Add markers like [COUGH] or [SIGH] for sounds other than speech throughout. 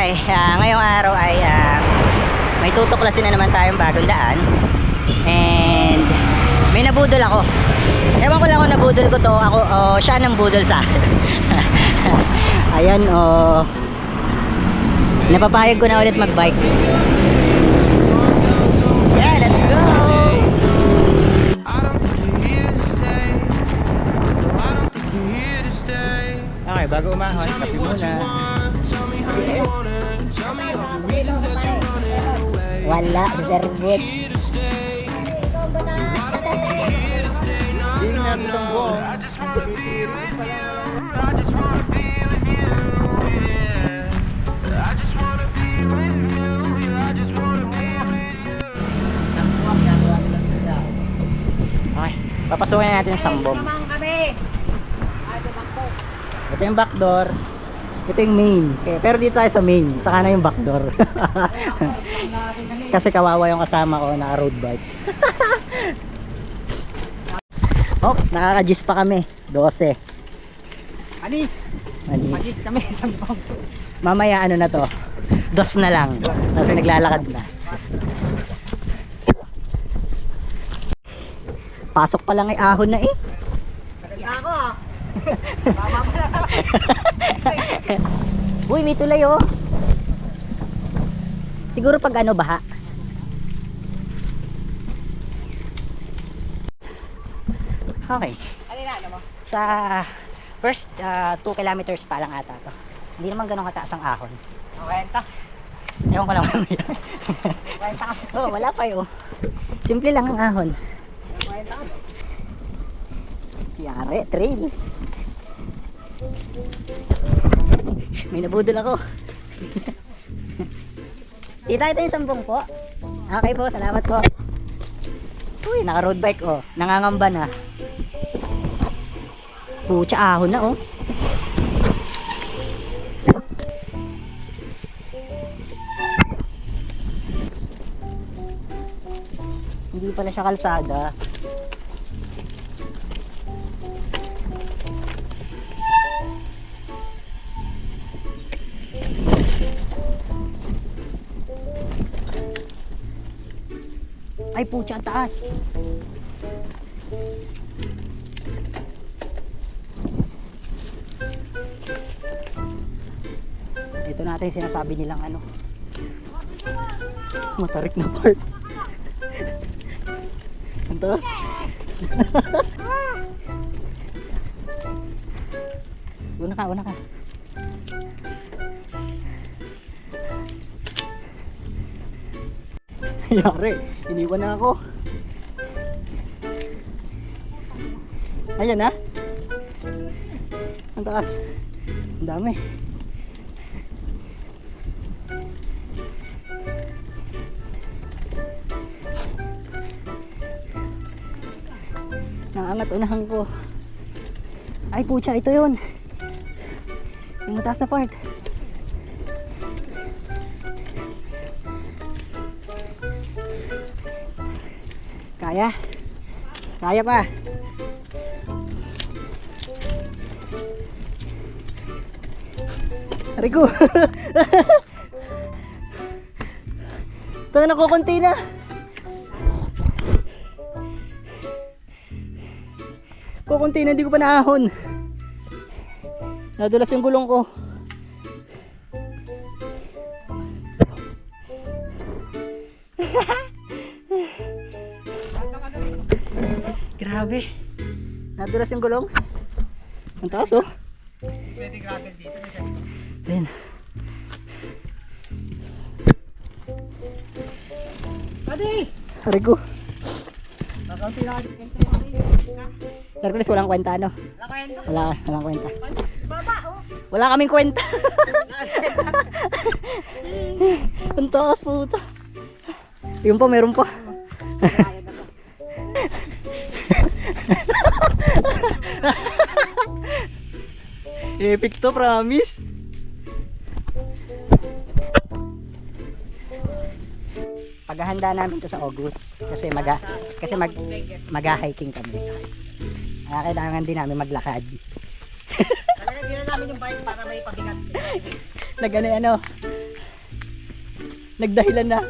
Okay, ah, ngayong araw ay ah, may tutuklasin na naman tayong bagong daan. And may nabudol ako. Ewan ko lang kung nabudol ko to, ako o siya nang budol sa akin. [LAUGHS] Ayan oh. Napapayag ko na ulit mag-bike. Yeah, let's go. I don't think you're Wala, to stay. Hindi na isang buong. I just wanna be with you. I just wanna be with you. Yeah. I just wanna be with you. Yeah, I just wanna be with you. Okay, papasukin na natin yung sambong. Ito yung back door. Ito yung main. Okay, pero dito tayo sa main. Saka na yung back door. [LAUGHS] Kasi kawawa yung kasama ko na road bike. [LAUGHS] oh, nakaka-gis pa kami. 12. Anis. Manis. Anis kami. Sampang. Mamaya ano na to? Dos na lang. Kasi naglalakad na. Pasok pa lang ay ahon na eh. Ako ah. [LAUGHS] Uy, may tulay oh. Siguro pag ano baha. Okay. Na, ano mo? Sa first 2 kilometers pa lang ata to. Hindi naman ganun kataas ang ahon. Kwenta. Ewan ko lang mamaya. Kwenta ka. [LAUGHS] oh, wala pa yun. Simple lang ang ahon. Kwenta ka. Yari, trail. May nabudol ako. Tita, ito yung sambong po. Okay po, salamat po. Uy, naka road bike oh. Nangangamba na. Pucha, ahon na oh. Hindi pala siya kalsada. Ay, pucha, ang taas. Ito natin yung sinasabi nilang ano. Matarik na part. [LAUGHS] ang taas. [LAUGHS] una ka, una ka. [LAUGHS] Yari, iniwan na ako. Ayan na. Ang taas. Ang dami. Naangat unahan ko. Ay pucha, ito yun. Yung mataas na part. Kaya? Kaya pa? Rico! [LAUGHS] Ito na kukunti na. Kukunti na, hindi ko pa naahon. Nadulas yung gulong ko. Grabe. Nadulas yung gulong. Ang taas oh. Pwede gravel dito. Ayan. Adi! Hari ko. Kakaunti na ano Hercules, walang kwenta ano? Wala kwenta. Wala, walang kwenta. Baba oh. Wala kaming kwenta. [LAUGHS] Ang taas puta. Yung pa, meron pa. Epic to, promise. Paghahanda namin to sa August kasi mag kasi mag mag-hiking kami. Ah, kailangan din namin maglakad. Talaga din na namin yung bike para may pabigat. [LAUGHS] Nag ano, ano Nagdahilan na.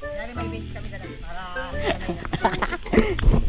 Kaya may bench kami dala para [LAUGHS]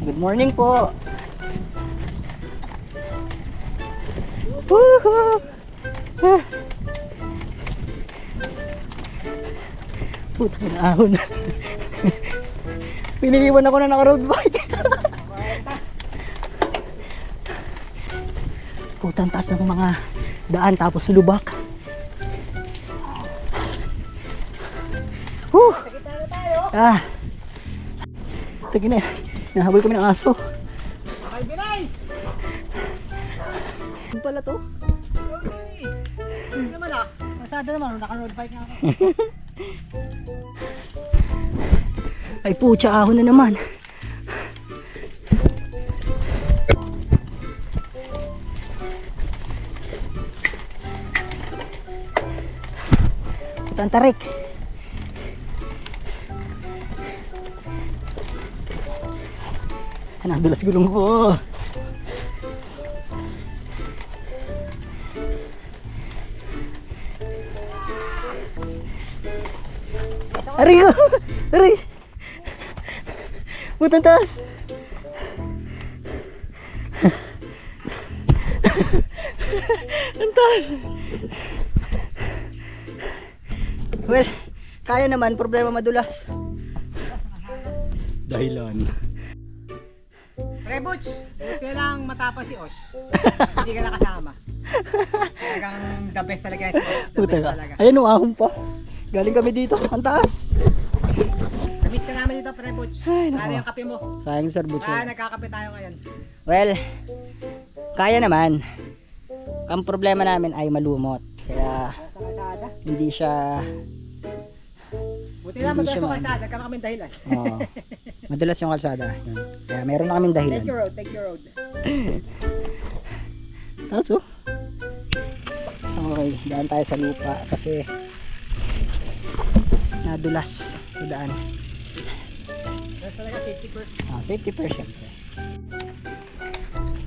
Good morning po. Woohoo! Ah. Putang ahon. [LAUGHS] Piniliwan ako na naka-road bike. [LAUGHS] Putang taas ng mga daan tapos lubak. Tayo. Ah! Tagi na. Nahabol kami ng aso. Okay, Binay. Ano pala to? Hindi naman ah. Masada naman, naka-road bike nga ako. [LAUGHS] Ay putya, ahon na naman. Tantarik. Nadulas gulong ko. Aray ko! Aray! Putang taas! Ang taas! Well, kaya naman, problema madulas. Dahilan. Rebuch, buti lang matapos si Osh. [LAUGHS] Hindi ka nakasama. Talagang the best talaga si Osh. The Puta best ka. talaga. Ayan o, ahon pa. Galing kami dito, ang taas. Namit ka namin dito. Ay, Ano nako. yung kape mo? Sayang sir, butso. Ah, nagkakape tayo ngayon. Well, kaya naman. Ang problema namin ay malumot. Kaya Sa kalsada. hindi siya Buti lang Hindi siya sa man. kalsada. Kami kami dahilan. Oo. Madulas yung kalsada. Yun. Kaya meron na kaming dahilan. Take your road, take your road. [LAUGHS] Tapos oh. Okay, daan tayo sa lupa kasi nadulas sa daan. That's talaga safety first. Ah, safety first syempre.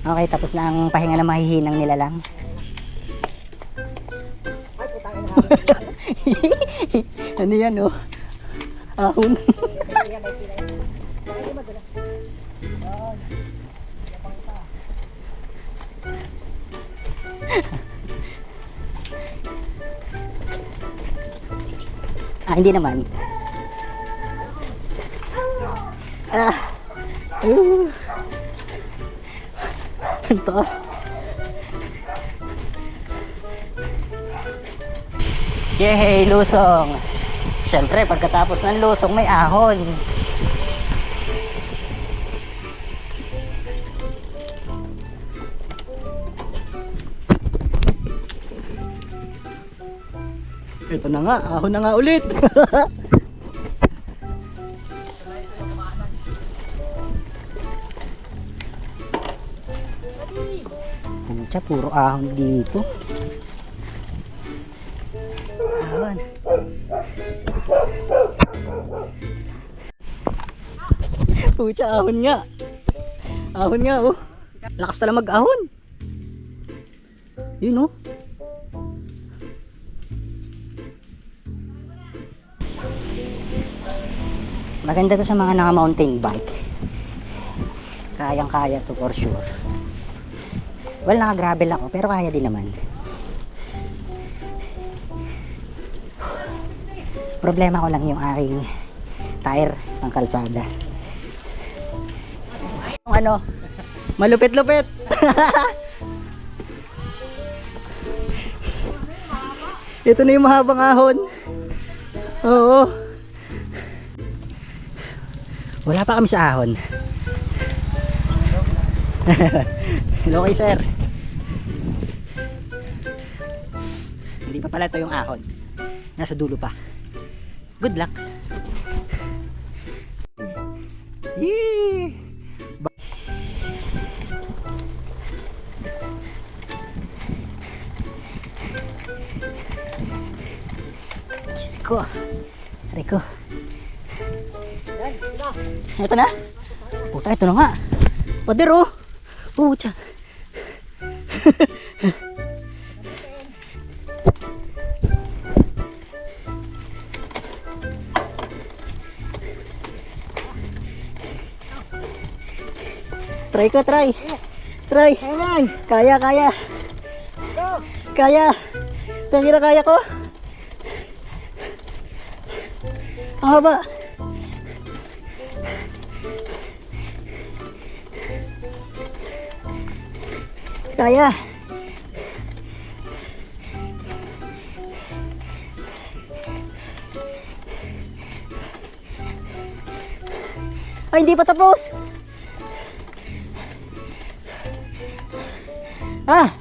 Okay, tapos na ang pahinga ng mahihinang nila lang. Ay, [LAUGHS] ano yan oh? Ahon. [LAUGHS] Ah, hindi naman. Ah. Uh. Ang. Yehey, lusong. Siyempre, pagkatapos ng lusong, may ahon. Ito na nga, ahon na nga ulit. [LAUGHS] Pucha, puro ahon dito. Ahon. Pucha, ahon nga. Ahon nga, oh. Lakas na mag-ahon. Yun, oh. Maganda to sa mga naka-mountain bike. Kayang-kaya to for sure. Well, naka-gravel ako, pero kaya din naman. Problema ko lang yung aking tire ng kalsada. Yung ano, malupit-lupit. [LAUGHS] Ito na yung mahabang ahon. Oo. Wala pa kami sa ahon. [LAUGHS] Hello kay sir. Hindi pa pala ito yung ahon. Nasa dulo pa. Good luck. Yee! Diyos ko. Aray ko. Ito. Na. Puta, ito na nga. Pader oh. Pucha. [LAUGHS] Try ko, try. Try. Kaya, kaya. Kaya. Na kaya ko. Ang haba. Kaya. Ay, hindi pa tapos. Ah,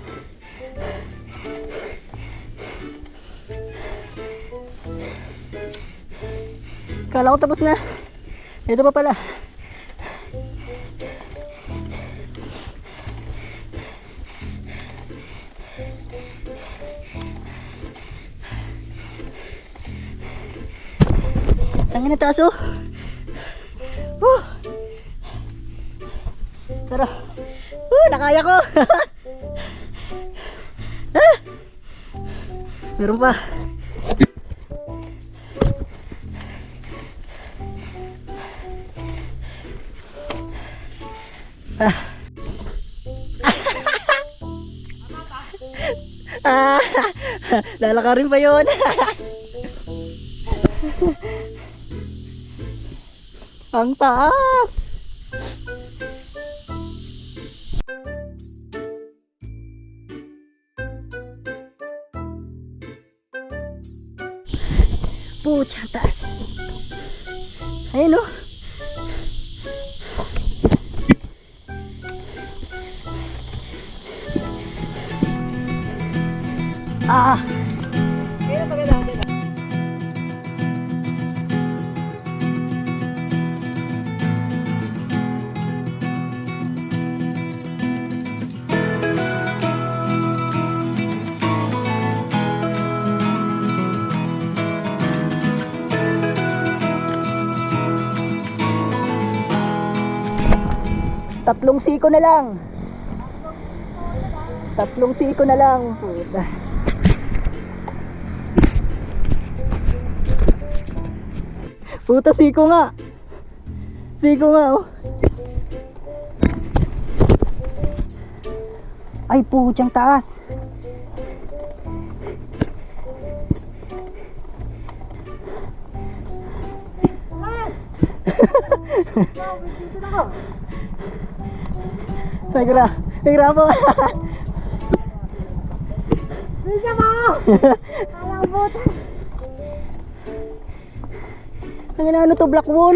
Kala ko tapos na. Ito pa pala. Tangin na taas oh. Woo! Woo, nakaya ko. [LAUGHS] Meron pa. Ah, [LAUGHS] lalakarin pa yun. [LAUGHS] Ang taas. Ayun oh. Siko na lang. Tatlong siko na lang. Puta. Puta siko nga. Siko nga oh. Ay putyang taas. [LAUGHS] Nagra, nagra po. Bisa mo! Alam mo! Ang ano to, black wall?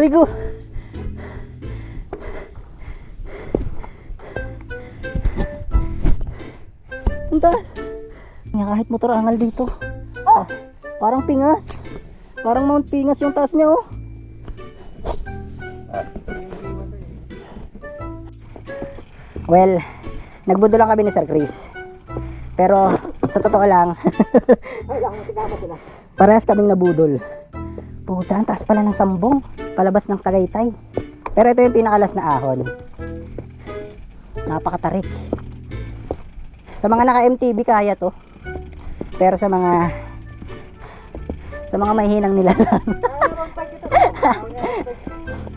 Rigo. Ang taas. Kahit motor angal dito. Ah, parang pingas. Parang Mount Pingas yung taas niya oh. Well, nagbudo lang kami ni Sir Chris. Pero sa totoo lang. [LAUGHS] Parehas kaming nabudol. Puta, ang taas pala ng sambong. Palabas ng Tagaytay. Pero ito yung pinakalas na ahon. Napakatarik. Sa mga naka-MTB kaya to. Pero sa mga sa mga mahihinang nila lang. [LAUGHS]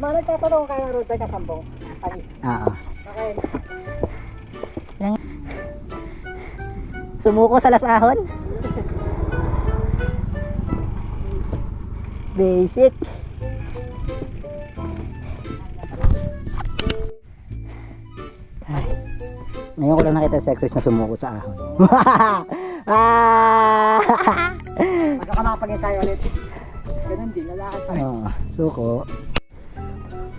Yung mga nagtatanong kaya road bike kasambong. Ay, Oo. okay. Sumuko sa las ahon. Basic. Ay. Ngayon ko lang nakita si Chris na sumuko sa ahon. [LAUGHS] ah! Magka ka makapagin tayo ulit. Ganun din, lalakad pa rin. oh, suko.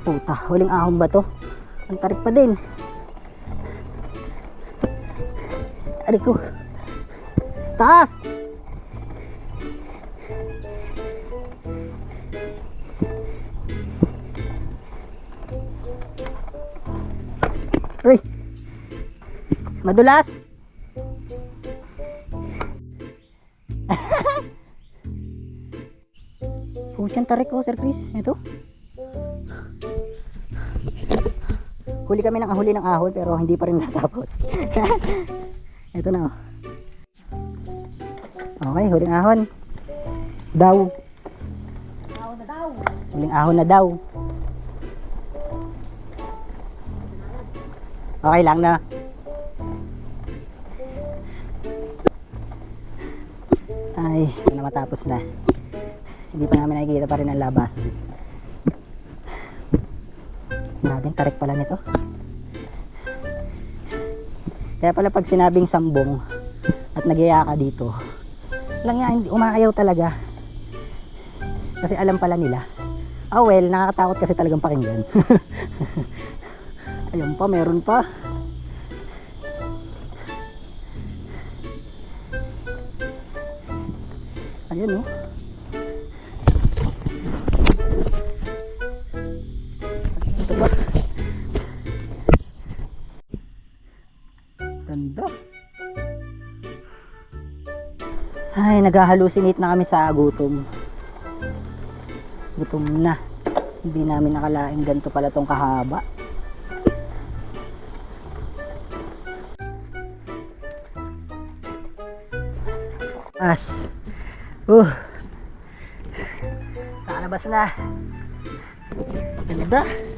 Puta, huling ahon ba to? Ang tarik pa din. Aray ko. Taas! Uy! Madulas! [LAUGHS] Pusyang tarik ko, Sir Chris. Ito. Huli kami ng ahuli ng ahon pero hindi pa rin natapos. [LAUGHS] Ito na oh. Okay, huling ahon. Daw. Huling ahon na daw. Okay lang na. Ay, na matapos na. Hindi pa namin nakikita pa rin ang labas. Natin, tarik pala nito. Kaya pala pag sinabing sambong at nagyaya ka dito, lang yan, hindi umaayaw talaga. Kasi alam pala nila. Ah well, nakakatakot kasi talagang pakinggan. [LAUGHS] Ayun pa, meron pa. Ayun oh. Ganda. Ay, naghahalusinate na kami sa gutom. Gutom na. Hindi namin nakalain ganito pala tong kahaba. As. Uh. Nakalabas na. Ganda.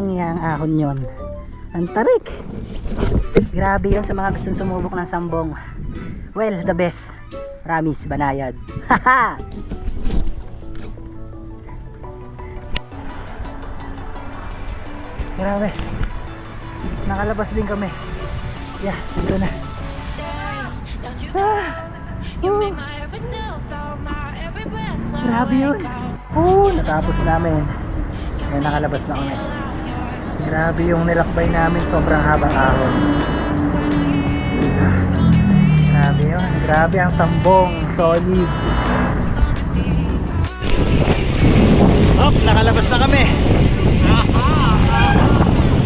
Walang yang ahon yon. Ang tarik. Grabe yun sa mga gustong sumubok ng sambong. Well, the best. Ramis Banayad. Haha! Grabe. Nakalabas din kami. Yeah, ito na. Ah, grabe yun. Oo, natapos namin. Ayan, nakalabas na kami. Grabe yung nilakbay namin. Sobrang habang ahon. Grabe yun. Grabe ang sambong. Solid. Hop, nakalabas na kami.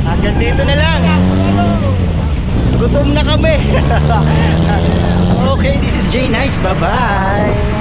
Hanggang dito na lang. Gutom na kami. [LAUGHS] okay, this is Jay Nice. Bye-bye.